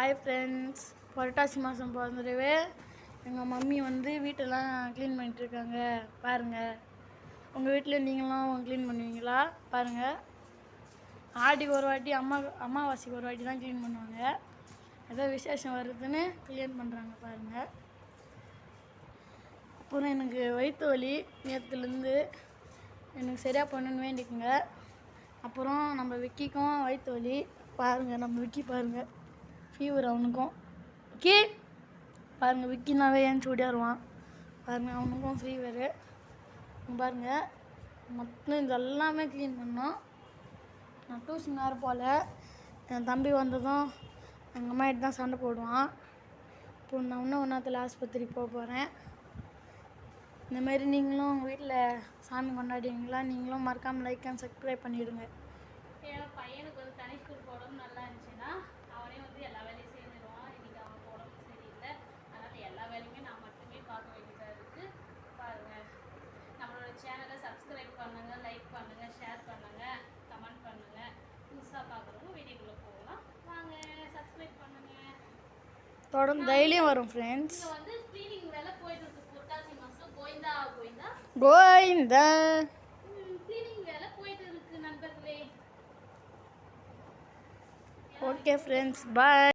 Hi friends புரட்டாசி மாதம் பிறந்துடவே எங்கள் mummy வந்து வீட்டெல்லாம் க்ளீன் பண்ணிட்டுருக்காங்க. பாருங்கள் உங்கள் வீட்டில் நீங்களாம் க்ளீன் பண்ணுவீங்களா? பாருங்கள் ஆடிக்கு ஒரு வாட்டி அம்மா அமாவாசைக்கு ஒரு வாட்டி தான் க்ளீன் பண்ணுவாங்க. ஏதோ விசேஷம் வருதுன்னு க்ளீன் பண்ணுறாங்க பாருங்கள் அப்புறம் எனக்கு வயிற்று வலி நேற்றுலேருந்து எனக்கு சரியாக பண்ணணுன்னு வேண்டிக்குங்க. அப்புறம் நம்ம விக்கிக்கும் வயிற்று வலி. பாருங்கள் நம்ம விக்கி பாருங்கள் ஃபீவர் அவனுக்கும். ஓகே பாருங்கள் விக்கினாவே ஏன் வருவான்? பாருங்கள் அவனுக்கும் ஃபீவரு பாருங்கள் மொத்தம் இதெல்லாமே க்ளீன் பண்ணோம். நான் டியூஷன் வேறு போகல என் தம்பி வந்ததும் எங்கள் அம்மா தான் சண்டை போடுவான். இப்போ நான் இன்னும் ஒன்றாத்தில் ஆஸ்பத்திரி போக போகிறேன் இந்தமாரி நீங்களும் உங்கள் வீட்டில் சாமி கொண்டாடுவீங்களா? நீங்களும் மறக்காமல் லைக் அண்ட் சப்ஸ்கிரைப் பண்ணிவிடுங்க தொடர்ந்து டெய்லியும் வரும் ஃப்ரெண்ட்ஸ் கோயந்தா ஓகே ஃப்ரெண்ட்ஸ் பாய்